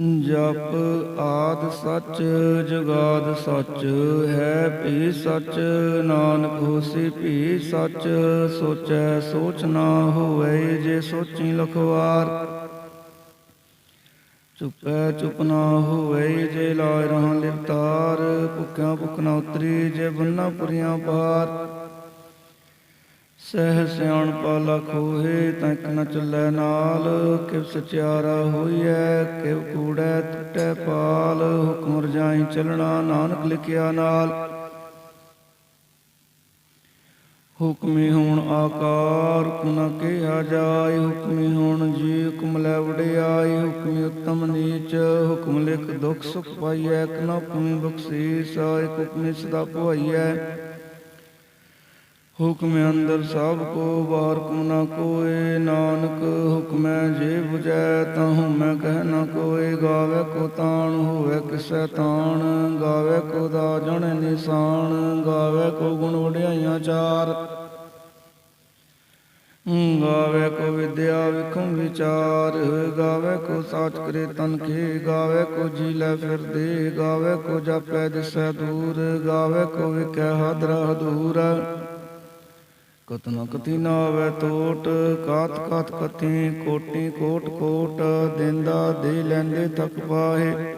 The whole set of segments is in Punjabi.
ਜਪ ਆਦ ਸੱਚ, ਜੁਗਾਦ ਸੱਚ, ਹੈ ਭੀ ਸੱਚ, ਨਾਨਕ ਹੋਸੀ ਭੀ ਸੱਚ, ਸੋਚੈ ਸੋਚ ਨਾ ਹੋਵੇ ਜੇ ਸੋਚੀ ਲਖਵਾਰ। ਚੁਪੈ ਚੁਪ ਨਾ ਹੋਵੇ ਜੇ ਲਾਇ ਰਹਾਂ ਲਿਵਤਾਰ ਭੁੱਖਿਆ ਭੁੱਖ ਨਾ ਉਤਰੀ ਜੇ ਬੰਨਾ ਪੁਰੀਆਂ ਪਾਰ। ਸਹਿ ਸਿਆਣ ਪਾਲਾ ਖੋਹੇ ਤੈਕ ਨ ਚੱਲੈ ਨਾਲ, ਕਿਵ ਸਚਿਆਰਾ ਹੋਈਐ, ਕਿਵ ਕੂੜੈ ਟੁੱਟੈ ਪਾਲ, ਹੁਕਮ ਰਜਾਈ ਚੱਲਣਾ, ਨਾਨਕ ਲਿਖਿਆ ਨਾਲ। ਹੁਕਮੀ ਹੋਣ ਆਕਾਰ ਕੁਨ ਕਿਹਾ ਜਾਏ, ਹੁਕਮੀ ਹੋਣ ਜੀ, ਹੁਕਮ ਲੈ ਵਡਿਆਈ ਹੁਕਮੀ ਉਤਮ ਨੀਚ, ਹੁਕਮ ਲਿਖ ਦੁਖ ਸੁਖ ਪਾਈਐ, ਕਨ ਹੁਕਮੀ ਬਖਸ਼ੀਸ, ਇੱਕ ਹੁਕਮੀ ਸਦਾ ਭਵਾਈਐ ਹੁਕਮ ਅੰਦਰ ਸਭ ਕੋ ਬਾਹਰ ਕੋ ਨਾ ਕੋਏ, ਨਾਨਕ ਹੁਕਮੈ ਜੇ 부ਜੈ ਤਹੂ ਮੈਂ ਕਹਿ ਨਾ ਕੋਏ, ਗਾਵੇ ਕੋ ਤਾਣ, ਹੋਵੇ ਕਿਸੈ ਤਾਣ, ਗਾਵੇ ਕੋ ਦਾ ਜਣ ਨਿਸ਼ਾਨ, ਗਾਵੇ ਕੋ ਗੁਣ ਵਡਿਆਈਆਂ ਚਾਰ। ਗਾਵੇ ਕੋ ਵਿਦਿਆ ਵਿਖਮ ਵਿਚਾਰ, ਗਾਵੇ ਕੋ ਸਾਚ ਕਰੇ ਤਨ ਕੇ ਗਾਵੇ ਕੋ ਜੀ ਲੈ ਫਿਰਦੇ ਗਾਵੇ ਕੋ ਜਾਪੈ ਦਿਸੈ ਦੂਰ, ਗਾਵੇ ਕੋ ਵਿਖੈ ਹਦਰਾ ਹਦੂਰ ਕਤਨਾ ਕਤੀ ਨਾ ਆਵੇ ਟੋਟ ਕਾਤ ਕਾਤ ਕਤੀ, ਕੋਟੀ ਕੋਟ ਕੋਟ, ਦਿੰਦਾ ਦੇ ਲੈਂਦੇ ਤੱਕ ਪਾਏ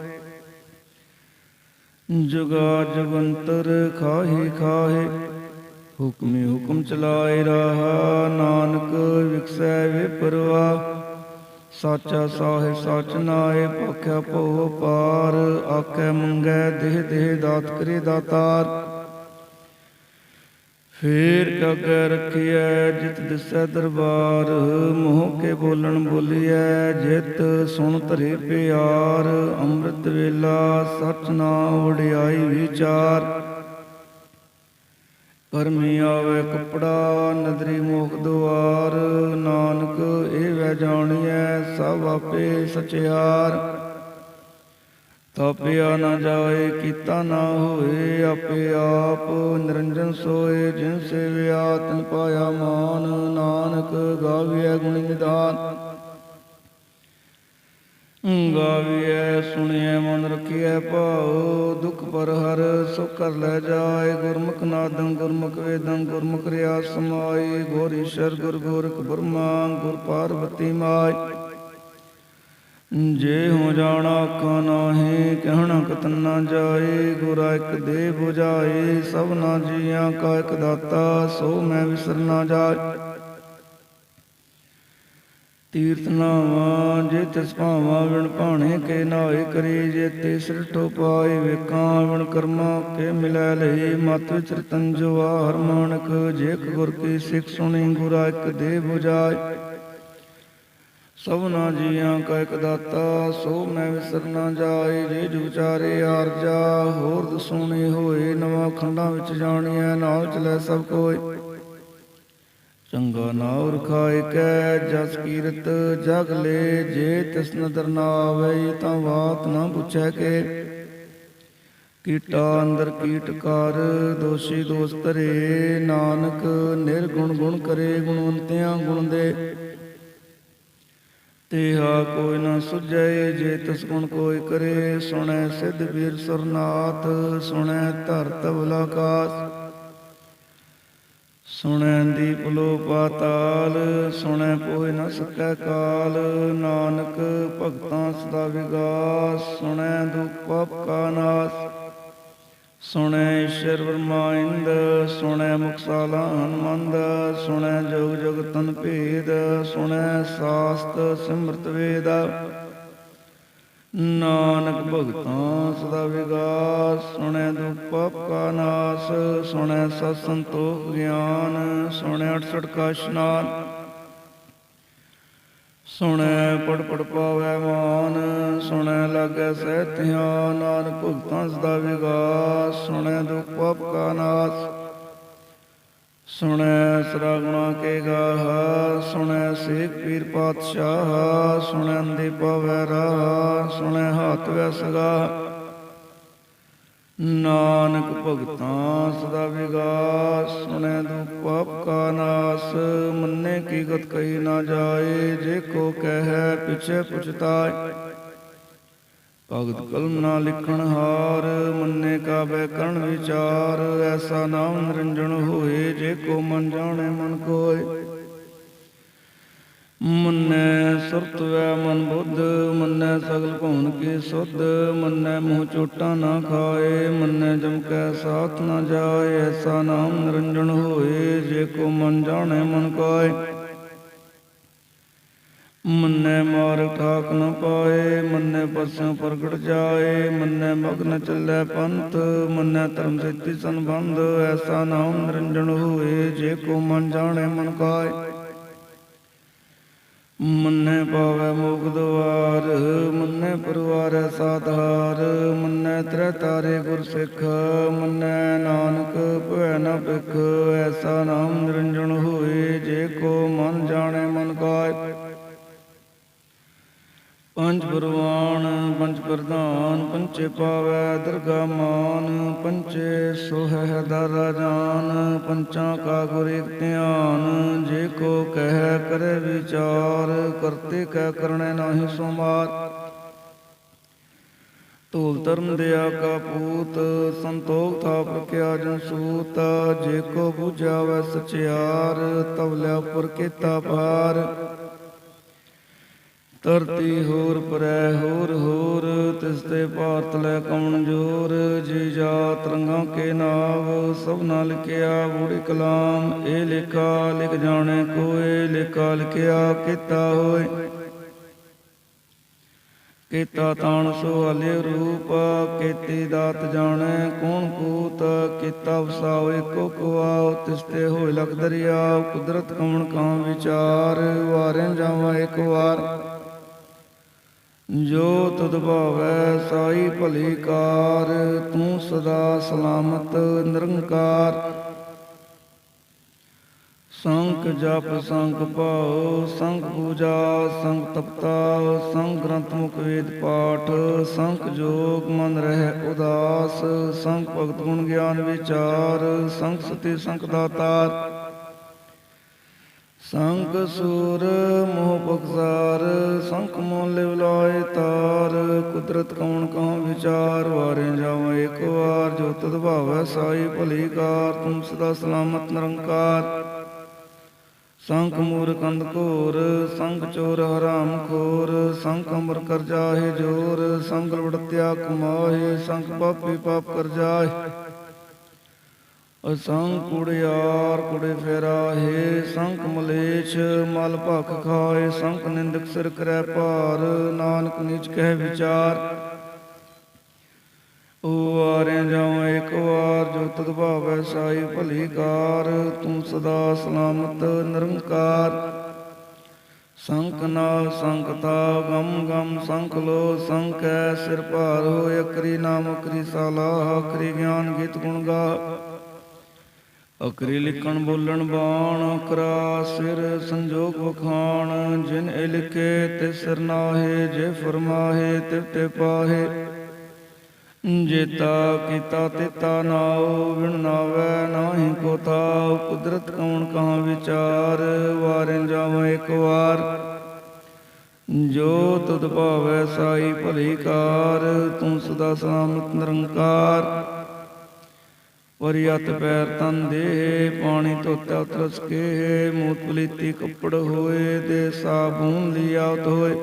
ਜੁਗਾ ਜਗੰਤਰ ਖਾਹੀ ਖਾਹੇ, ਹੁਕਮੇ ਹੁਕਮ ਚਲਾਏ ਰਹਾ, ਨਾਨਕ ਵਿਖਸੈ ਵਿਪਰਵਾ। ਸਾਚਾ ਸਾਹਿਬ ਸਚ ਨਾਏ ਭੁਖਿਆ ਭੋ ਪਾਰ, ਆਖੇ ਮੰਗੈ ਦੇਹ ਦੇਹ ਦਾਤ ਕਰੇ ਦਾਤਾਰ। ਫੇਰ ਕਗੈ ਰਖਿਐ, ਜਿਤ ਦਿਸੈ ਦਰਬਾਰ। ਮੋਹ ਕੇ ਬੋਲਣ ਬੋਲੀਐ, ਜਿਤ ਸੁਣ ਧਰੇ ਪਿਆਰ। ਅੰਮ੍ਰਿਤ ਵੇਲਾ ਸਚ ਨਾ ਵਡਿਆਈ ਵਿਚਾਰ। ਕਰਮੀ ਆਵੇ ਕਪੜਾ, ਨਦਰੀ ਮੋਖ ਦੁਆਰ ਨਾਨਕ, ਇਹ ਵੈ ਜਾਣੀਐ, ਸਭ ਆਪੇ ਸਚਿਆਰ। ਤਾਪਿਆ ਨਾ ਜਾਏ, ਕੀਤਾ ਨਾ ਹੋਏ, ਆਪੇ ਆਪ ਨਿਰੰਜਨ ਸੋਏ, ਜਿਨ ਸੇਵਿਆ ਤਨ ਪਾਇਆ ਮਾਨ, ਨਾਨਕ ਗਾਵਿਆ ਗੁਣ ਨਿਦਾਨ। ਗਾਵੀਐ, ਸੁਣਿਐ, ਮਨ ਰਖਿਐ, ਭਾਉ, ਦੁਖ ਪਰ ਹਰ ਸੁਖ ਕਰ ਲੈ ਜਾਏ। ਗੁਰਮੁਖ ਨਾਦੰ, ਗੁਰਮੁਖ ਵੇਦੰ, ਗੁਰਮੁਖ ਰਿਆ ਸਮਾਈ। ਗੁਰ ਗੁਰ ਗੋਰਖ ਬ੍ਰਹਮਾ, ਗੁਰ ਪਾਰਵਤੀ ਮਾਈ। ਜੇ ਹੋ ਜਾਣਾ ਅੱਖਾਂ ਨਾਹੀ, ਕਹਿਣਾ ਕਤਨ ਨਾ ਜਾਏ, ਗੁਰਾ ਇੱਕ ਦੇ 부ਝਾਏ ਸਭਨਾ ਜੀਆਂ ਕਾ ਇੱਕ ਦਾਤਾ, ਸੋ ਮੈਂ ਵਿਸਰ ਨਾ ਜਾਏ। ਤੀਰਥ ਨਾਵਾ, ਜੇ ਤਿਸ ਭਾਵਾ ਵਿਣ ਭਾਣੇ ਕੇ ਨਾਏ ਕਰੇ, ਜੇ ਤੇ ਸਿਰਠੋ ਪਾਏ ਵੇਕਾਂ ਵਿਣ ਕਰਮਾ ਕੇ ਮਿਲੈ ਲਈ, ਮਤ ਵਿਚ ਜਵਾ ਹਰ ਮਾਨਕ, ਜੇ ਗੁਰ ਕੀ ਸਿੱਖ ਸੁਣੀ, ਗੁਰਾ ਇੱਕ ਦੇ 부ਝਾਏ ਸਭਨਾ ਜੀਆਂ ਕਾ ਇੱਕ ਦਾਤਾ, ਸੋ ਮੈਂ ਵਿਸਰ ਨਾ ਜਾਏ, ਜੇ ਜੁਚਾਰੇ ਆਰਜਾ ਹੋਰ ਦਸੂਣੀ ਹੋਏ, ਨਵਾਂ ਖੰਡਾਂ ਵਿੱਚ ਜਾਣੀਐ, ਨਾਲ ਚਲੇ ਸਭ ਕੋਈ ਚੰਗਾ ਨਾਉ ਰਖਾਇ ਕੈ, ਜਸ ਕੀਰਤ ਜਗ ਲੈ, ਜੇ ਤਿਸ ਨਦਰ ਨਾ ਆਵੇ, ਤਾਂ ਬਾਤ ਨਾ ਪੁੱਛੈ ਕੇ। ਕੀਟਾ ਅੰਦਰ ਕੀਟ ਕਰ, ਦੋਸ਼ੀ ਦੋਸ ਧਰੇ, ਨਾਨਕ ਨਿਰਗੁਣ ਗੁਣ ਕਰੇ, ਗੁਣਵੰਤਿਆਂ ਗੁਣ ਦੇ। ਤੇਹਾ ਕੋਈ ਨਾ ਸੁਝੈ, ਜੇ ਤਿਸ ਗੁਣ ਕੋਈ ਕਰੇ, ਸੁਣੈ ਸਿਧ ਵੀਰ ਸਰਨਾਥ, ਸੁਣੈ ਧਰਤ ਬਲਾਕਾਸ ਸੁਣੈ ਦੀਪ ਲੋ ਪਾਤਾਲ, ਸੁਣੈ ਕੋਈ ਨਾ ਸਕੈ ਕਾਲ, ਨਾਨਕ ਭਗਤਾਂ ਸਦਾ ਵਿਗਾਸ, ਸੁਣੈ ਦੁਖ ਪਾਪ ਕਾ ਨਾਸ। ਸੁਣੈ ਈਸ਼ਰ ਵਰਮਾ ਸੁਣੈ ਮੁਕਸਾਲਾ ਹਨਮੰਦ, ਸੁਣੈ ਜੋਗ ਜੁਗ ਤਨ ਭੇਦ, ਸੁਣੈ ਸਾਸਤ ਸਿਮਰਤ ਵੇਦ। ਨਾਨਕ ਭਗਤਾਂ ਸਦਾ ਵਿਗਾਸ, ਸੁਣੈ ਦੁਖ ਪਾਪ ਕਾ ਨਾਸ, ਸੁਣੈ ਸਤ ਸੰਤੋਖ ਗਿਆਨ, ਸੁਣੈ 68 ਕਾ ਇਸ਼ਨਾਨ। ਸੁਣੈ, ਪੜ ਪੜ ਪਾਵੈ ਮਾਨ, ਸੁਣੈ ਲਾਗੈ ਸਹਿਤਿਆ, ਨਾਨਕ ਭਗਤਾਂ ਸਦਾ ਵਿਗਾਸ, ਸੁਣੈ ਦੁਖ ਪਾਪ ਕਾ ਨਾਸ, ਸੁਣੈ ਸਰਾਗੁਣਾ ਕੇ ਗਾਹਾ, ਸੁਣੈ ਸੇਖ ਪੀਰ ਪਾਤਸ਼ਾਹ, ਸੁਣੈ ਅੰਦੇ ਪਵੈ ਰਾਹ, ਸੁਣੈ ਹਾਥ ਵੈ ਸਗਾ ਨਾਨਕ ਭਗਤਾਂ ਸਦਾ ਵਿਗਾਸ, ਸੁਣੈ ਦੂ ਪਾਪ ਕਾ ਨਾਸ, ਮੰਨੇ ਕੀ ਗਤ ਕਹੀ ਨਾ ਜਾਏ, ਜੇ ਕੋ ਕਹੈ ਪਿਛੇ ਪੁਛਤਾਏ। ਭਗਤ ਕਲਮ ਨਾ ਲਿਖਣ ਹਾਰ, ਮੰਨੇ ਕਾ ਬੈ ਕਰਨ ਵਿਚਾਰ, ਐਸਾ ਨਾਮ ਨਿਰੰਜਨ ਹੋਏ, ਜੇ ਕੋ ਮਨ ਜਾਣੇ ਮਨ ਕੋਏ। ਮੰਨੈ ਸੁਰਤ ਵੈ ਮਨ ਬੁੱਧ, ਮੰਨੈ ਸਗਲ ਭਉਨ ਕੀ ਸੁਧ, ਮੰਨੈ ਮੂੰਹ ਚੋਟਾ ਨਾ ਖਾਏ, ਮੰਨੈ ਜਮ ਕੈ ਸਾਥ ਨਾ ਜਾਏ, ਐਸਾ ਨਾਮ ਨਿਰੰਜਨ ਹੋਏ, ਜੇ ਕੋ ਮਨ ਜਾਣੇ ਮਨ ਕੋਏ। ਮੰਨੈ ਮਾਰ ਠਾਕ ਨ ਪਾਏ, ਮੰਨੈ ਪਸੋਂ ਪ੍ਰਗਟ ਜਾਏ, ਮੰਨੈ ਮਗਨ ਚੱਲੈ ਪੰਥ, ਮੰਨੈ ਧਰਮ ਸੇਤੀ ਸੰਬੰਧ, ਐਸਾ ਨਾਮ ਨਿਰੰਜਨ ਹੋਏ, ਜੇ ਕੋ ਮਨ ਜਾਣੇ ਮਨ ਕਾਏ। ਮੰਨੇ ਪਾਵੈ ਮੋਖ ਦੁਆਰ ਮੰਨੇ ਪਰਵਾਰੈ ਸਾਧਾਰ, ਮੰਨੈ ਤ੍ਰੈ ਤਾਰੇ ਗੁਰ ਸਿੱਖ ਮੰਨੈ ਨਾਨਕ ਭੈ ਨ ਭਿਖ ਐਸਾ ਨਾਮ ਨਿਰੰਜਨ ਹੋਏ, ਜੇ ਕੋ ਮਨ ਜਾਣੇ ਮਨ ਕਾਇ। ਪੰਜ ਪਰਵਾਨ ਪੰਜ ਪ੍ਰਧਾਨ, ਪੰਚੇ ਪਾਵੈ ਦਰਗਾ ਮਾਨ, ਪੰਚੇ ਸੋਹੈ ਦਰ ਜਾਨ, ਪੰਚਾਂ ਕਾ ਗੁਰ ਇਕ ਧਿਆਨ, ਜੇ ਕੋ ਕਹਿ ਕਰੇ ਵਿਚਾਰ, ਕਰਤੇ ਕਹਿ ਕਰਣੈ ਨਾਹੀ ਸੁਮਾਰ। ਧੂਲ ਧਰਮ ਦਿਆ ਕਾ ਪੂਤ, ਸੰਤੋਖ ਥਾਪ ਰਖਿਆ ਜਨ ਸੂਤ, ਜੇ ਕੋ 부ਝਾਵੈ ਸਚਿਆਰ ਤਵਲਿਆ ਉਪਰ ਕੀਤਾ ਭਾਰ। ਧਰਤੀ ਹੋਰ ਪਰੈ ਹੋਰ ਹੋਰ, ਤਿਸ ਤੇ ਭਾਰਤ ਲੈ ਕਮਣ ਜੋਰ, ਜੀ ਜਾਤ ਰੰਗਾਂ ਕੇ ਨਾਮ ਸਭ ਲਿਖਿਆ ਬੂੜੀ ਕਲਾਮ ਇਹ ਲਿਖਾ ਲਿਖ ਜਾਣੇ ਕੋਏ, ਲਿਖਾ ਲਿਖਿਆ ਕੀਤਾ ਹੋਏ। ਕੀਤਾ ਤਾਣ ਸੁਹਾਲੇ ਰੂਪ, ਕੀਤੀ ਦਾਤ ਜਾਣੈ ਕੌਣ ਕੂਤ, ਕੀਤਾ ਵਸਾਵੇ ਕੋ ਕੁਆਉ, ਤਿਸ ਤੇ ਹੋਏ ਲਖ ਦਰਿਆ, ਕੁਦਰਤ ਕਮਣ ਕਾਂ ਵਿਚਾਰ ਵਾਰੇ ਜਾਵਾਂ ਇੱਕ ਵਾਰ। ਜੋ ਤੁਧ ਭਾਵੈ ਸਾਈ ਭਲੀ ਕਾਰ, ਤੂੰ ਸਦਾ ਸਲਾਮਤ, ਨਿਰੰਕਾਰ। ਸੰਖ ਜਪ ਸੰਖ ਭਾਉ ਸੰਖ ਪੂਜਾ ਸੰਖ ਤਪਤਾ ਸੰਖ ਗ੍ਰੰਥ ਮੁਖ ਵੇਦ ਪਾਠ ਸੰਖ ਜੋਗ ਮਨ ਰਹਿ ਉਦਾਸ ਸੰਕ ਭਗਤ ਗੁਣ ਗਿਆਨ ਵਿਚਾਰ ਸੰਖ ਸਤੀ ਸੰਖ ਦਾਤਾਰ। ਸੰਖ ਸੂਰ ਮੋਹ ਬਖਜ਼ਾਰ ਸੰਖ ਮੋਹ ਲਿਵਲਾਏ ਤਾਰ। ਕੁਦਰਤ ਕੌਣ ਕਉ ਵਿਚਾਰ, ਵਾਰੇ ਜਾਵਾਂ ਇੱਕ ਵਾਰ। ਜੋ ਤਦ ਭਾਵੈ ਸਾਈ ਭਲੀ ਕਾਰ, ਤੁਮ ਸਦਾ ਸਲਾਮਤ ਨਿਰੰਕਾਰ। ਸੰਖ ਮੂਰ ਕੰਦ ਘੋਰ, ਸੰਖ ਚੋਰ ਹਰਾਮ ਖੋਰ। ਸੰਖ ਅਮਰ ਕਰ ਜਾਹੇ ਜੋਰ ਸੰਖ ਲਵੜਤਿਆ ਕਮਾਹੇ ਸੰਖ ਪਾਪੀ ਪਾਪ ਕਰ ਜਾਹੇ। ਅਸੰਖ ਕੁੜਿਆਰ ਕੁੜੇ ਫੇਰਾ ਫੇਰਾਹੇ ਸੰਖ ਮਲੇਛ, ਮਲ ਭਖ ਖਾਏ ਸੰਖ ਨਿੰਦਕ ਸਿਰ ਕਰੈ ਭਾਰ, ਨਾਨਕ ਨਿਜ ਕਹਿ ਵਿਚਾਰ। ਓ ਵਾਰੇ ਜਾਉ ਇੱਕ ਵਾਰ, ਜੋ ਤਦ ਭਾਵੈ ਸਾਈ ਭਲੀ ਕਾਰ, ਤੂੰ ਸਦਾ ਸਲਾਮਤ, ਨਿਰੰਕਾਰ। ਸੰਖ ਨਾ ਸੰਕਤਾ ਗਮ ਗਮ ਸੰਖ ਲੋ ਸੰਖੈ ਸਿਰ ਭਾਰ ਹੋਇ ਅਕਰੀ ਨਾਮ ਅਕਰੀ ਸਾਲਾ ਅਕਰੀ ਗਿਆਨ ਗੀਤ ਗੁਣ ਗਾ। ਅਕਰੀ ਲਿਖਣ ਬੋਲਣ ਬਾਣ ਅਕਰਾ ਸਿਰ ਸੰਜੋਗ ਵਖਾਣ, ਜਿਨ ਇਹ ਲਿਖੇ ਤੇ ਸਿਰ ਜੇ ਫਰਮਾਹੇ ਤਿਵ ਤੇ ਪਾਹੇ। ਜੇਤਾ ਕੀਤਾ ਤੇਤਾ ਨਾਉ ਵਿਣ ਨਾਵੈ ਨਾਹੀ ਕੋ ਤਾਉ ਕੁਦਰਤ ਕੌਣ ਕਹਾਂ ਵਿਚਾਰ ਵਾਰੇ ਜਾਵਾਂ ਇੱਕ ਵਾਰ। ਜੋ ਤੁਧ ਭਾਵੈ ਸਾਈ ਭਲੀ ਕਾਰ, ਤੂੰ ਸਦਾ ਸਲਾਮਤ ਨਿਰੰਕਾਰ। ਵਰਿਅਤ ਪੈਰ ਤਨ ਦੇ, ਪਾਣੀ ਧੋਤਾ ਤਰਸ ਮੂਤ ਪਲੀਤੀ ਕੱਪੜ ਹੋਏ ਦੇ ਸਾਬੂਨ ਲਿਆ ਧੋਏ।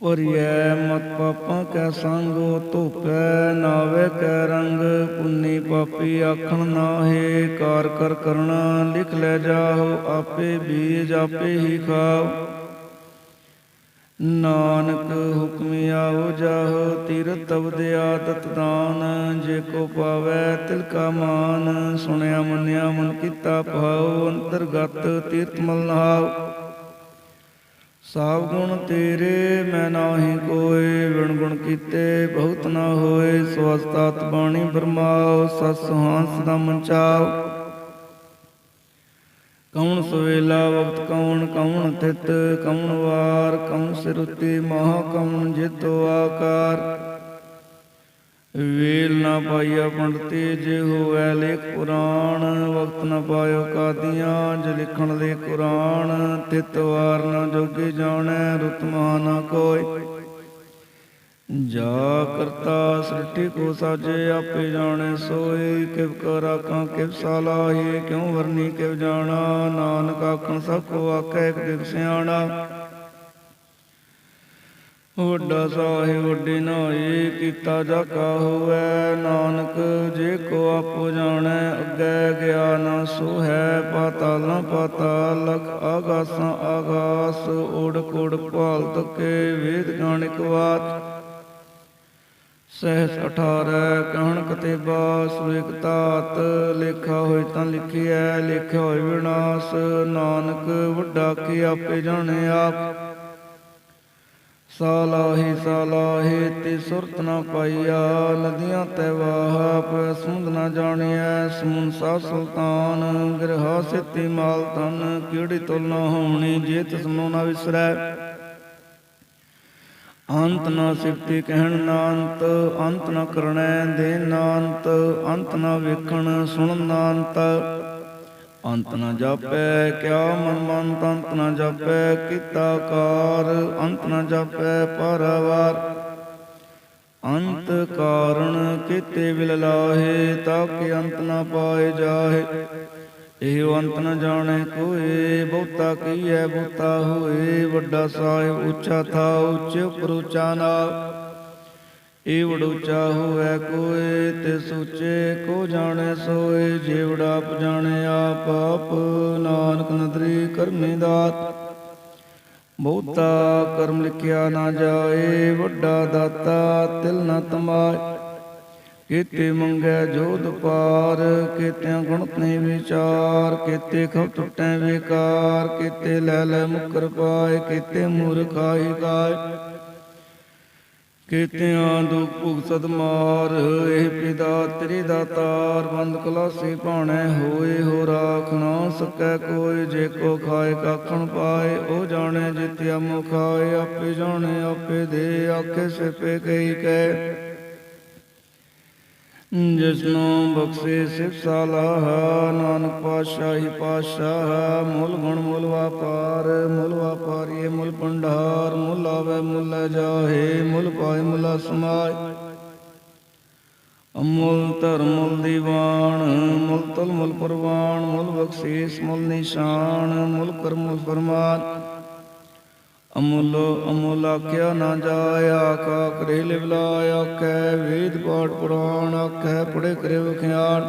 ਪਰਿਐ ਮਤ ਪਾਪਾਂ ਕੈ ਸੰਗੋ ਧੋਪੈ ਨਾਵੇ ਕੈ ਰੰਗ, ਪੁੰਨੀ ਪਾਪੀ ਆਖਣ ਨਾਹੇ, ਕਾਰ ਕਰ ਕਰਣਾ ਲਿਖ ਲੈ ਜਾਹੋ, ਆਪੇ ਬੀਜ ਆਪੇ ਹੀ ਖਾਓ। ਨਾਨਕ ਹੁਕਮੀ ਆਓ ਜਾਹੋ ਤੀਰਥ ਤਬਦ ਤਤਦਾਨ ਜੇ ਕੋ ਪਾਵੈ ਤਿਲ ਕਾ ਮਾਨ, ਸੁਣਿਆ ਮੰਨਿਆ ਮਨ ਕੀਤਾ ਭਾਉ, ਅੰਤਰਗਤ ਤੀਰਥ ਮਲ ਨਹਾਉ ਸਾਬ ਗੁਣ ਤੇਰੇ, ਮੈਂ ਨਾਹੀ ਕੋਏ ਵਿਣ ਗੁਣ ਕੀਤੇ ਬਹੁਤ ਨਾ ਹੋਏ ਸਵਸਤਾਤ ਬਾਣੀ ਬਰਮਾਓ ਸਤ ਸੁਹਾਸ ਦਾ ਮੰਚਾਓ ਕੌਣ ਸਵੇਲਾ ਵਕਤ ਕੌਣ ਕੌਣ ਤਿਤ ਕੌਣ ਵਾਰ, ਕੌਣ ਸਿਰ ਉਤੇ ਮਹਾ ਕੌਣ ਜਿਤੋ ਆਕਾਰ। ਵੇਲ ਨਾ ਪਾਈਆ ਪੰਡਤੇ, ਜੇ ਹੋਵੈ ਲੇਖ ਪੁਰਾਣ, ਵਕਤ ਨਾ ਪਾਇਓ ਕਾਦੀਆਂ, ਜੇ ਲਿਖਣ ਦੇ ਕੁਰਾਨ ਤਿਤ ਵਾਰ ਨਾ ਜੋਗੇ ਜਾਣੈ, ਰੁਤ ਨਾ ਕੋਈ ਜਾ ਕਰਤਾ ਸ੍ਰਿਸ਼ਟੀ ਕੋ ਸਾਜੇ, ਆਪੇ ਜਾਣੇ ਸੋਏ। ਕਿਵ ਕਰ ਆਖਾਂ, ਕਿਵ ਸਾਲਾਹੀ, ਕਿਉ ਵਰਨੀ, ਕਿਵ ਜਾਣਾ। ਨਾਨਕ ਆਖਣ, ਸਭ ਕੋ ਆਖੈ, ਇੱਕ ਦਿਵ ਸਿਆਣਾ। ਵੱਡਾ ਸਾਹਿਬ, ਵੱਡੇ ਨਾਏ ਕੀਤਾ ਜਾ ਕਾ ਹੋਵੈ। ਨਾਨਕ, ਜੇ ਕੋ ਆਪੋ ਜਾਣੈ, ਅੱਗੇ ਗਿਆਨ ਸੋ ਹੈ ਪਾਤਾਲਾਂ ਪਾਤਾਲ ਲਖ ਆਗਾਸਾਂ ਆਗਾਸ। ਓੜ ਕੋੜ ਭਾਲ ਤਕੇ, ਵੇਦ ਗਾਣਿਕ ਵਾਤ ਸਹਿਸ 18 ਕਹਿਣ ਕਤੇਬਾ ਸੁਇਕ ਤਾਤ ਲੇਖਾ ਹੋਏ ਤਾਂ ਲਿਖਿਆ ਲੇਖਿਆ ਹੋਏ ਵਿਨਾਸ਼, ਨਾਨਕ ਵੱਡਾ ਕੇ ਆਪੇ ਜਾਣੇ ਆਪ ਸਾਲਾਹੀ ਸਾਲਾਹੀ, ਤੇ ਸੁਰਤ ਨਾ ਪਾਈਆ, ਨਦੀਆਂ ਤੈ ਵਾਹ ਪੈ ਸਮੁੰਦ ਨਾ ਜਾਣਿਆ ਸਮੁੰਦ ਸਾ ਸੁਲਤਾਨ, ਗਿਰਹਾ ਸਿੱਤੀ ਮਾਲ ਤਨ ਕਿਹੜੀ ਤੁਲ ਨਾ ਹੋਣੀ ਜੇ ਤਿਸ ਮਨੋ ਨਾ ਵਿਸਰੈ। ਅੰਤ ਨਾ ਸਿਫਤੀ ਕਹਿਣ ਨਾ ਅੰਤ ਨਾ ਕਰਣੈ ਦੇ ਨਾ ਅੰਤ ਨਾ ਵੇਖਣ ਸੁਣਨ ਨਾ ਅੰਤ ਅੰਤ ਨਾ ਜਾਪੈ ਕਿਆ ਮਨ ਮਨ ਅੰਤ ਨਾ ਜਾਪੈ ਕੀਤਾ ਕਾਰ, ਅੰਤ ਨਾ ਜਾਪੈ ਪਰਵਾਰ। ਅੰਤ ਕਾਰਣ ਕੀਤੇ ਵਿਲ ਲਾਹੇ, ਤਾਂ ਕਿ ਅੰਤ ਨਾ ਪਾਏ ਜਾਹੇ। ਇਹ ਅੰਤ ਨ ਜਾਣੈ ਕੋਏ, ਬਹੁਤਾ ਕੀਐ, ਬਹੁਤਾ ਹੋਏ, ਵੱਡਾ ਸਾਹਿਬ ਉੱਚਾ ਥਾ, ਉੱਚੇ ਉਪਰ ਉੱਚਾ ਨਾ ਏ ਵਡ ਉੱਚਾ ਹੋਵੇ ਕੋਏ, ਤੇ ਸੋਚੇ ਕੋ ਜਾਣੈ ਸੋਏ ਜੇਵੜਾ ਆਪ ਜਾਣੈ ਆਪ ਆਪ ਨਾਨਕ ਨਦਰੀ ਕਰਮੀ ਦਾਤ। ਬਹੁਤਾ ਕਰਮ ਲਿਖਿਆ ਨਾ ਜਾਏ, ਵੱਡਾ ਦਾਤਾ ਤਿਲ ਨਾ ਤਮਾਏ। ਕੀਤੇ ਮੰਗੈ ਜੋਧ ਪਾਰ, ਕੀਤਿਆਂ ਗੁਣਤ ਨਹੀਂ ਵਿਚਾਰ, ਕੀਤੇ ਖਬ ਟੁੱਟੈ ਵਿਕਾਰ, ਕੀਤੇ ਲੈ ਲੈ ਮੁਕਰ ਪਾਏ, ਕੀਤੇ ਮੂਰਖਾਈ ਗਾਏ ਕੀਤਿਆਂ ਦੁਖ ਭੁਗਤਤ ਮਾਰ, ਇਹ ਪਿਦਾ ਤੇਰੀ ਦਾਤਾਰ ਬੰਦ ਕਲਾਸੀ ਭਾਣੈ ਹੋਏ ਹੋ ਰਾਖ ਨਾ ਸਕੈ ਕੋਈ, ਜੇ ਕੋ ਖਾਏ ਕਾਖਣ ਪਾਏ, ਉਹ ਜਾਣੇ ਜਿਤਿਆ ਮੁਖਾਏ, ਆਪੇ ਜਾਣੇ, ਆਪੇ ਦੇ, ਆਖੇ ਸਿਪੇ ਕਈ ਕੈ। ਜਿਸਨੂੰ ਬਖਸ਼ੇ ਸਿਫ ਸਾਲਾਹ ਨਾਨਕ ਪਾਸ਼ਾਹੀ ਪਾਸ਼ਾਹ ਮੁੱਲ ਗੁਣ ਮੁੱਲ ਵਾਪਾਰ, ਮੁੱਲ ਵਾਪਾਰੀਏ ਮੁੱਲ ਭੰਡਾਰ, ਮੁੱਲ ਆਵੇ ਮੁੱਲ ਜਾਹੇ, ਮੁੱਲ ਪਾਏ ਮੁੱਲ ਸਮਾਏ। ਅਮੁੱਲ ਧਰ ਮੁੱਲ ਦੀਵਾਨ, ਮੁੱਲ ਤਲ ਮੁੱਲ ਪਰਵਾਨ, ਮੁੱਲ ਬਖਸ਼ੀਸ ਮੁੱਲ ਨਿਸ਼ਾਨ, ਮੁੱਲ ਕਰਮ ਮੁੱਲ ਫਰਮਾਨ। ਅਮੁੱਲ ਅਮੁੱਲ ਆਖਿਆ ਨਾ ਜਾਏ, ਆਖਾ ਕਰੇ ਲਿਵਲਾਇ ਆਖੈ ਵੇਦ ਪਾਠ ਪੁਰਾਣ, ਆਖੈ ਪੜੇ ਕਰੇ ਵਿਖਿਆਨ।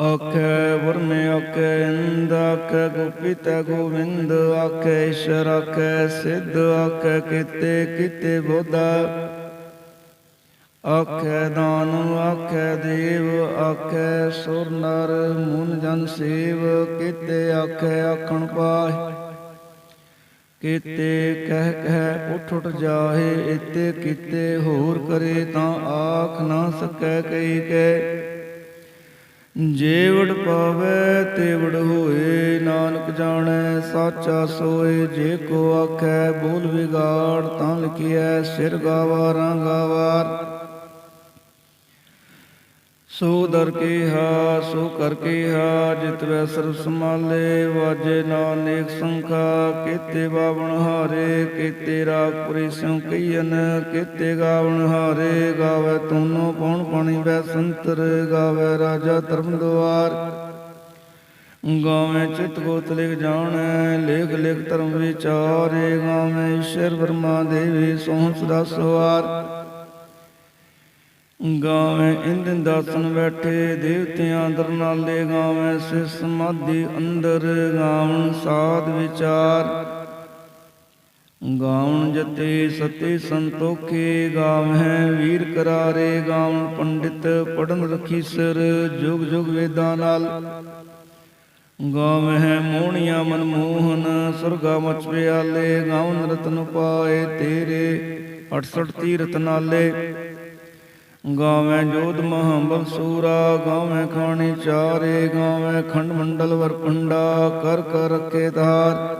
ਆਖੈ ਵਰਨੇ, ਆਖੈ ਇੰਦ, ਆਖੈ ਗੋਪੀ ਤੈ ਗੋਵਿੰਦ, ਆਖੈ ਈਸ਼ਰ, ਆਖੈ ਸਿੱਧ, ਆਖੈ ਕੀਤੇ ਕੀਤੇ ਬੋਧਾ। ਆਖੈ ਦਾਨ, ਆਖੈ ਦੇਵ, ਆਖੈ ਸੁਰ ਨਰ ਮੁਨ ਜਨ ਸੇਵ, ਕੀਤੇ ਆਖੈ ਆਖਣ ਪਾਹਿ। ਕੀਤੇ ਕਹਿ ਕਹਿ ਉਠ ਉਠ ਜਾਹੇ ਇਤੇ ਕੀਤੇ ਹੋਰ ਕਰੇ ਤਾਂ ਆਖ ਨਾ ਸਕੈ ਕਈ ਕੈ। ਜੇਵੜ ਪਾਵੇ ਤੇਵੜ ਹੋਏ, ਨਾਨਕ ਜਾਣੈ ਸਾਚਾ ਸੋਏ। ਜੇ ਕੋ ਆਖੈ ਬੋਲ ਵਿਗਾੜ ਤਾਂ ਲਿਖਿਐ, ਸਿਰ ਗਾਵਾਰਾਂ ਗਾਵਾਰ ਸੋ ਦਰ ਕੇ ਹਾ, ਸੋ ਕਰ ਕੇ ਹਾ, ਜਿਤ ਵੈ ਸਰਬ ਸਮਾਲੇ ਵਾਜੇ ਨਾਨਕ ਸੰਖਾ, ਕੀਤੇ ਬਾਵਣ ਹਾਰੇ, ਕੀਤੇ ਰਾਗ ਸਿਉ ਕਈਨ ਕੀਤੇ ਗਾਵਣ ਹਾਰੇ, ਗਾਵੇ ਤੂਨੋ ਪਉਣ ਪਾਣੀ ਵੈ ਸੰਤਰ, ਗਾਵੇ ਰਾਜਾ ਧਰਮ ਦੁਆਰ ਗਾਵੇਂ ਚਿਤ ਗੋਤ ਲਿਖ ਜਾਣੈ, ਲੇਖ ਲੇਖ ਧਰਮ ਵਿਚਾਰੇ, ਗਾਵੇਂ ਈਸ਼ਰ ਬ੍ਰਹਮਾ ਦੇਵੀ ਸੋਹਣ ਸਦਾ ਸਵਾਰ। ਗਾਵੇਂ ਇੰਦਨ ਦਾਸਨ ਬੈਠੇ, ਦੇਵਤਿਆਂ ਅੰਦਰ ਨਾਲੇ ਗਾਵੇਂ ਸੇ ਸਮਾਧੀ ਅੰਦਰ ਗਾਵਣ ਸਾਧ ਵਿਚਾਰ। ਗਾਵਣ ਜਤੇ ਸਤੇ ਸੰਤੋਖੇ ਗਾਵਹਿ ਵੀਰ ਕਰਾਰੇ, ਗਾਵਣ ਪੰਡਿਤ ਪੜਨ ਰਖੀ ਸਿਰ ਜੁਗ ਜੁਗ ਵੇਦਾਂ ਨਾਲ। ਗਾਵਹਿ ਮੋਹਣੀਆਂ ਮਨਮੋਹਨ, ਸੁਰਗਾ ਮਚ ਪਿਆਲੇ ਗਾਵਨ ਰਤਨ ਪਾਏ ਤੇਰੇ 68 ਤੀਰਤ ਨਾਲੇ। ਗਾਵੇਂ ਜੋਤ ਮਹਾਬਲ ਸੂਰਾ, ਗਾਵੇਂ ਖਾਣੀ ਚਾਰੇ, ਗਾਵੇਂ ਖੰਡ ਮੰਡਲ ਵਰਪੰਡਾ ਕਰ ਕਰ ਰਖੇ ਧਾਰ।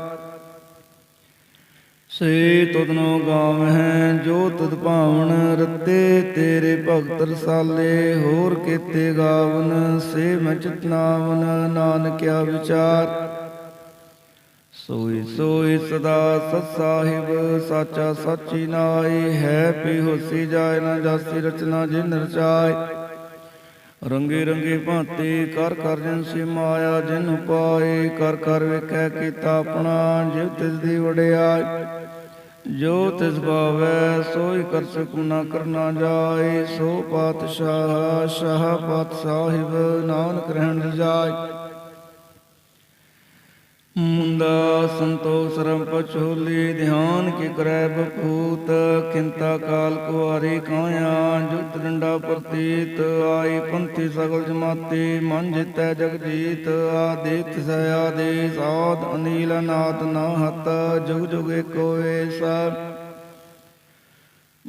ਸੇ ਤੁਧਨੋ ਗਾਵਹਿ, ਜੋ ਤੁਧ ਭਾਵਨ ਰੱਤੇ, ਤੇਰੇ ਭਗਤ ਰਸਾਲੇ, ਹੋਰ ਕੀਤੇ ਗਾਵਨ, ਸੇ ਮੈਂ ਚਿਤਨਾਵਨ ਨਾਨਕਿਆ ਵਿਚਾਰ। ਸੋਈ ਸੋਈ ਸਦਾ ਸਤ ਸਾਹਿਬ, ਸਾਚਾ ਸਾਚੀ ਨਾਈ ਹੈ ਪੀ ਹੋਸੀ ਜਾਏ, ਨਾ ਜਾਸੀ ਰਚਨਾ ਜਿਨ ਰਚਾਏ। ਰੰਗੇ ਰੰਗੇ ਭਾਂਤੇ, ਕਰ ਕਰ ਜਨ ਸੀ ਮਾਇਆ ਜਿਨ ਉਪਾਏ ਕਰ ਕਰ ਵੇਖੈ ਕੀਤਾ ਆਪਣਾ ਜਿਵ ਤਿਸ ਦੀ ਵਡਿਆਈ। ਜੋ ਤਿਸ ਭਾਵੈ, ਸੋਈ ਕਰ ਸਕੂ ਨਾ ਕਰਨਾ ਜਾਏ, ਸੋ ਪਾਤਸ਼ਾਹ, ਸ਼ਾਹ ਪਾਤ ਸਾਹਿਬ, ਨਾਨਕ ਰਹਿਣ ਰਜਾਈ ਮੁੰਦਾ ਸੰਤੋਖ ਸਰਮ ਪਛੋਲੀ, ਧਿਆਨ ਕੀ ਕਰੈ ਬਪੂਤ ਕਿੰਤਾ ਕਾਲ ਕੁਵਾਰੀ ਕਾਇਆ, ਜੁਤ ਡੰਡਾ ਪ੍ਰਤੀਤ ਆਈ ਪੰਥੀ ਸਗਲ ਜਮਾਤੀ, ਮਨ ਜਿਤੈ ਜਗ ਜੀਤ ਆਦਿਤ ਸੈ ਆਦੇਸ ਆਦ ਅਨੀਲ ਨਾਦ ਨਾਹਤ ਜੁਗ ਜੁਗ ਏਕੋ ਏਸਾ।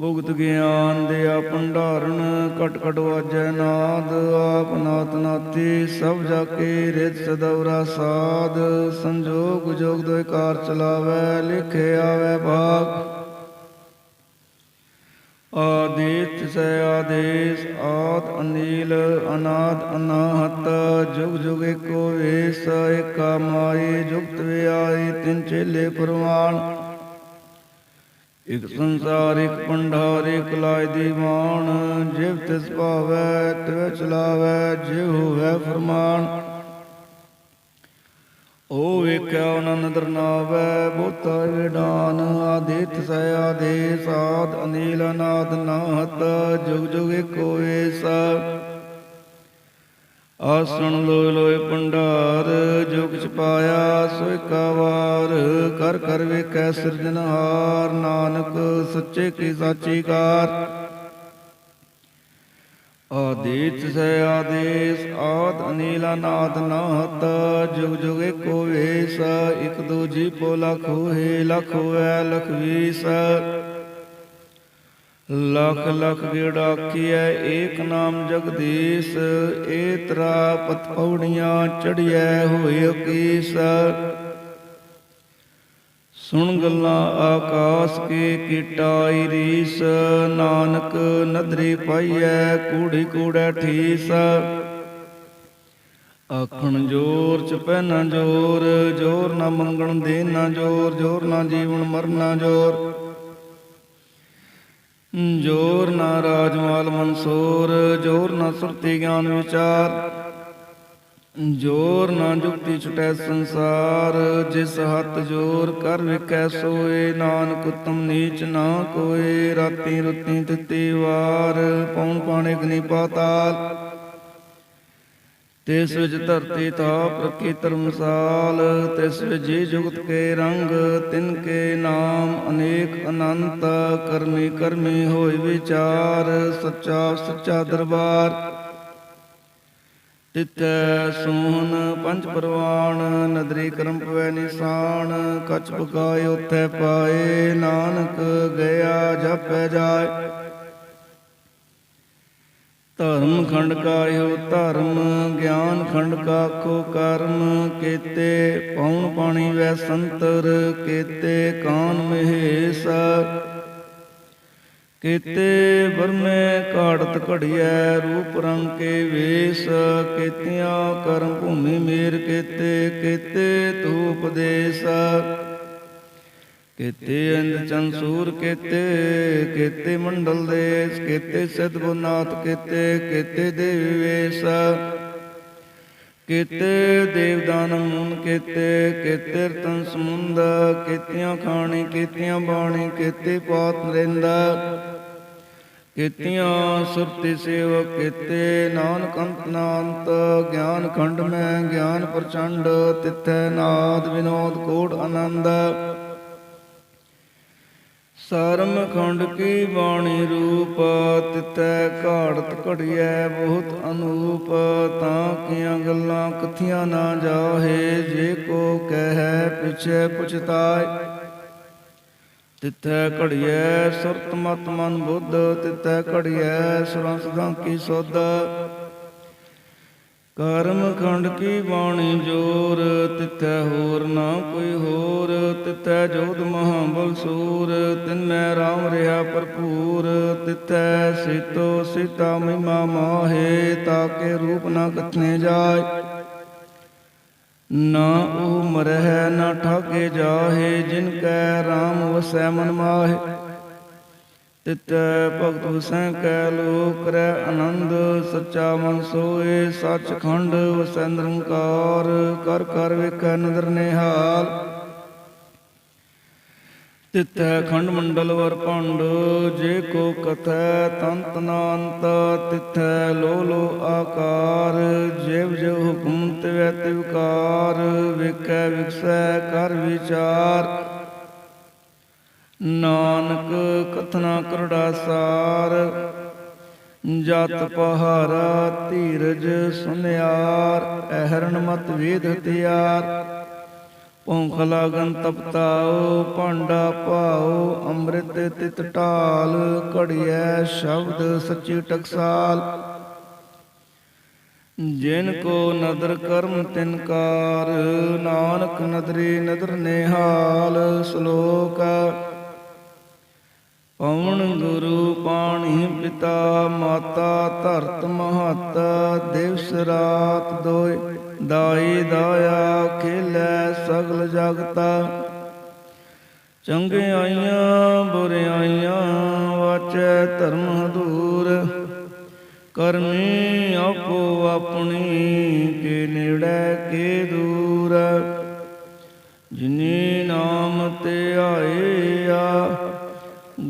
ਭੁਗਤ ਗਿਆਨ ਦੇ ਆ ਭੰਡਾਰਨ ਕਟ ਕਟ ਵਾਜੈ ਨਾਦ, ਆਪ ਨਾਤ ਨਾਤੀ, ਸਭ ਜਾ ਕੇ ਰਿਤ ਸਦੌਰਾ ਸਾਧ, ਸੰਜੋਗ ਜੋਗ ਦੋਇ ਕਾਰ ਚਲਾਵੈ, ਲਿਖੇ ਆਵੈ ਭਾਗ। ਆਦਿਤ ਸੈ ਆਦੇਸ, ਆਦ ਅਨੀਲ, ਅਨਾਦ ਅਨਾਹਤ, ਜੁਗ ਜੁਗ ਏਕੋ ਵੇਸ, ਏਕਾ ਮਾਈ, ਜੁਗਤ ਵਿਆਈ ਤਿੰਨ ਚੇਲੇ ਪ੍ਰਮਾਣ ਇਕ ਸੰਸਾਰ ਇਕ ਪੰਡਾਰ ਇਕ ਲਾਇ ਦੀਵਾਨ ਜਿਵ ਤਿਸ ਭਾਵੈ, ਤਿਵ ਚਲਾਵੈ, ਜਿਵ ਹੋਵੈ ਫਰਮਾਨ। ਓ ਵੇਖਿਆ ਆਨੰਦ ਦਰਨਾਵੈ ਬੋਤਾ ਵਿਡਾਨ ਆਦਿਤ ਸੈ ਆਦੇਸ ਸਾਧ ਅਨੀਲ ਅਨਾਦ ਨਾਹਤ, ਜੁਗ ਜੁਗ ਏਕੋ ਏਸਾ। ਆਸਣ ਲੋਇ ਲੋਇ ਭੰਡਾਰ ਜੋ ਕਿਛ ਪਾਇਆ ਸੋ ਏਕਾ ਵਾਰ। ਕਰ ਕਰ ਵੇਖੈ ਸਿਰਜਨਹਾਰ ਨਾਨਕ ਸੱਚੇ ਕੀ ਸਾਚੀ ਕਾਰ। ਆਦੇਤ ਸੈ ਆਦੇਸ, ਆਦ ਅਨੀਲਾ ਨਾਦ ਨਾਹਤ ਜੁਗ ਜੁਗ ਏਕੋ ਵੇਸ, ਇਕ ਦੂਜੀ ਪੋ ਲਖ ਹੋਏ, ਲਖ ਹੋਐ ਲਖ ਵੀਸ। ਲਖ ਲਖ ਗੇੜਾ ਕੀਐ ਏਕ ਨਾਮ ਜਗਦੀਸ਼ ਏਤਰਾ ਪਤ ਪੌੜੀਆਂ ਚੜਿਐ ਹੋਏ ਅਕੀਸ। ਸੁਣ ਗੱਲਾਂ ਆਕਾਸ ਕੇ ਕੀਟਾਈ ਰੀਸ ਨਾਨਕ ਨਦਰੀ ਪਾਈਐ, ਕੂੜੀ ਕੂੜੈ ਠੀਸ। ਆਖਣ ਜੋਰ ਚ ਪਹਿਨਾ ਜੋਰ ਜੋਰ ਨਾ ਮੰਗਣ ਦੇ ਨਾ ਜੋਰ ਜੋਰ ਨਾ ਜੀਵਨ ਮਰਨਾ ਜੋਰ। ਜੋਰ ਨਾ ਰਾਜਮਾਲ ਮਨਸੂਰ, ਜੋਰ ਨਾ ਸੁਰਤੀ ਗਿਆਨ ਵਿਚਾਰ। ਜੋਰ ਨਾ ਜੁਗਤੀ ਛਟੈ ਸੰਸਾਰ, ਜਿਸ ਹੱਥ ਜੋਰ ਕਰ ਵਿਕੈ ਸੋਏ, ਨਾਨਕ ਉਤਮ ਨੀਚ ਨਾ ਕੋਏ, ਰਾਤੀ ਰੁੱਤੀ ਤਿੱਤੀ ਵਾਰ ਪੌਣ ਪਾਣੇ ਅਗਨੀ ਪਾਤਾਲ। ਤਿਸ ਵਿੱਚ ਧਰਤੀ ਤਾਪ ਰਖੀ ਧਰਮਸਾਲ ਤਿਸ ਵਿੱਚ ਜੀ ਜੁਗਤ ਕੇ ਰੰਗ, ਤਿਨ ਕੇ ਨਾਮ ਅਨੇਕ ਅਨੰਤ, ਕਰਮੀ ਕਰਮੀ ਹੋਏ ਵਿਚਾਰ, ਸੱਚਾ ਸੱਚਾ ਦਰਬਾਰ। ਤਿਤੈ ਸੋਹਣ ਪੰਜ ਪਰਵਾਨ ਨਦਰੀ ਕਰਮ ਪਵੈ ਨਿਸ਼ਾਨ ਕਛ ਪਕਾਏ ਉਥੈ ਪਾਏ, ਨਾਨਕ ਗਿਆ ਜਪੈ ਜਾਏ। ਧਰਮ ਖੰਡ ਕਾ ਧਰਮ ਗਿਆਨ ਖੰਡ ਕਾ ਕਰਮ ਕੀਤੇ ਪੌਣ ਪਾਣੀ ਵੈ ਸੰਤਰ ਕੀਤੇ, ਕਾਨ ਮਹੇਸ਼ ਕੀਤੇ ਬਰਮੇ ਘਾੜਤ ਘੜੀਐ, ਰੂਪ ਰੰਗ ਕੇ ਵੇਸ ਕੀਤਿਆਂ, ਕਰਮ ਭੂਮੀ ਮੇਰ ਕੀਤੇ ਕੀਤੇ ਧੂਪ ਦੇਸ ਕੀਤੇ ਅੰਧ ਚੰਸੂਰ, ਕੀਤੇ ਕੀਤੇ ਮੰਡਲ ਦੇਸ, ਕੀਤੇ ਸਤਗੁਰਨਾਥ, ਕੀਤੇ ਕੀਤੇ ਦੇਵੀ ਵੇਸ ਦੇਵਦਾਨ ਮੂਨ, ਕੀਤੇ ਕੀਤੇ ਰਤਨ ਸਮੁੰਦ, ਕੀਤਿਆਂ ਖਾਣੀ, ਕੀਤਿਆਂ ਬਾਣੀ, ਕੀਤੇ ਪਾਤ ਨਰਿੰਦਾ ਕੀਤਿਆਂ ਸੁਰਤੀ ਸੇਵ ਕੀਤੇ ਨਾਨਕ ਅੰਤ ਨਾੰਤ ਗਿਆਨ ਖੰਡ ਮੈਂ, ਗਿਆਨ ਪ੍ਰਚੰਡ, ਤਿੱਥੈ ਨਾਦ, ਵਿਨੋਦ, ਕੋਟ ਆਨੰਦ ਸਰਮ ਖੰਡ ਕੀ ਬਾਣੀ ਰੂਪ ਤਿਤੈ ਘਾੜਤ ਘੜੀਐ ਬਹੁਤ ਅਨੂਪ, ਤਾਂ ਕੀਆਂ ਗੱਲਾਂ ਕਥੀਆਂ ਨਾ ਜਾਹੇ, ਜੇ ਕੋ ਕਹਿ ਪਿਛੇ ਪੁਛਤਾਏ। ਤਿੱਥੈ ਘੜੀਐ ਸੁਰਤ ਮਤ ਮਨ ਬੁੱਧ, ਤਿੱਥੈ ਘੜੀਐ ਸੁਰਾਂ ਕੀ ਸੁਧ। ਕਰਮ ਖੰਡ ਕੀ ਬਾਣੀ ਜੋਰ, ਤਿੱਥੈ ਹੋਰ ਨਾ ਕੋਈ ਹੋਰ, ਤਿੱਥੈ ਜੋਤ ਮਹਾਬਲ ਸੂਰ, ਤਿਨ ਮੈਂ ਰਾਮ ਰਿਹਾ ਭਰਪੂਰ, ਤਿੱਥੈ ਸਿਤੋ ਸੀਤਾ ਮਹਿਮਾ ਮਾਹੇ ਤਾਕੇ ਰੂਪ ਨਾ ਕਥਨੇ ਜਾਏ। ਨਾ ਉਹ ਮਰਹਿ ਨਾ ਠਾਕੇ ਜਾਹੇ, ਜਿਨ ਕੈ ਰਾਮ ਵਸੈ ਮਨ ਮਾਹੇ। ਤਿਤੈ ਭਗਤ ਹੁਸੈ ਕੈ ਲੋਕ ਕਰੈ ਆਨੰਦ, ਸੱਚਾ ਮਨ ਸੋਏ, ਸੱਚਖੰਡ ਵਸੈ ਨਿਰੰਕਾਰ ਕਰ ਕਰ ਵੇਖੈ ਨਦਰ ਨਿਹਾਲ। ਤਿਤੈ ਖੰਡ ਮੰਡਲ ਵਰ ਭੰਡ, ਜੇ ਕੋ ਕਥੈ ਤੰਤ ਨਾੰਤ ਤਿਥੈ ਲੋ ਲੋ ਆਕਾਰ, ਜਿਵ ਜਿਵ ਹੁਕਮ ਤਿਵੈ ਤਿਵਕਾਰ ਵੇਖੈ ਵਿਖਸੈ ਕਰ ਵਿਚਾਰ। ਨਾਨਕ ਕਥਨਾ ਕਰੜਾ ਸਾਰ, ਜਤ ਪਹਾਰਾ ਧੀਰਜ ਸੁਨਿਆਰ, ਅਹਰਣ ਮਤ ਵੇਦ ਹਥਿਆਰ ਭੌਂਖ ਲਾਗਨ ਤਪਤਾਓ ਭਾਂਡਾ ਭਾਓ ਅੰਮ੍ਰਿਤ ਤਿਤ ਢਾਲ, ਘੜੀਐ ਸ਼ਬਦ ਸੱਚੀ ਟਕਸਾਲ। ਜਿਨ ਕੋ ਨਦਰ ਕਰਮ ਤਿਨਕਾਰ ਨਾਨਕ ਨਦਰੀ ਨਦਰ ਨਿਹਾਲ, ਸ਼ਲੋਕ ਪਵਨ ਗੁਰੂ ਪਾਣੀ ਪਿਤਾ, ਮਾਤਾ ਧਰਤ ਮਹਤਾ, ਦਿਵਸ ਰਾਤ ਦੋਇ ਦਾਈ ਦਾਇਆ ਖੇਲੇ ਸਗਲ ਜਗਤਾ। ਚੰਗਿਆਈਆਂ ਬੁਰਿਆਈਆਂ ਵਾਚੈ ਧਰਮ ਹਦੂਰ। ਕਰਮੀ ਆਪੋ ਆਪਣੀ, ਕੇ ਨੇੜੇ ਕੇ ਦੂਰ। ਜਿਨੀ ਨਾਮ ਤੇ ਆਏ ਆ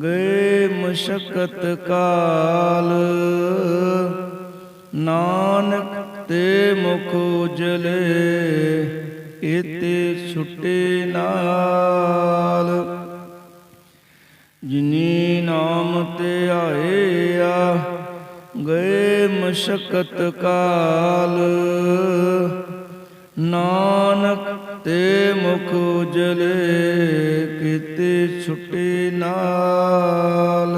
ਗਏ ਮਸ਼ਕਤ ਕਾਲ। ਨਾਨਕ ਤੇ ਮੁਖ ਉਜਲੇ, ਇਤੇ ਛੁੱਟੇ ਨਾਲ। ਜਿਨੀ ਨਾਮ ਤੇ ਆਏ ਆ, ਗਏ ਮਸ਼ਕਤ ਕਾਲ। ਨਾਨਕ ਤੇ ਮੁਖ ਉਜਲੇ ਕਿਤੇ ਛੁੱਟੇ ਨਾਲ।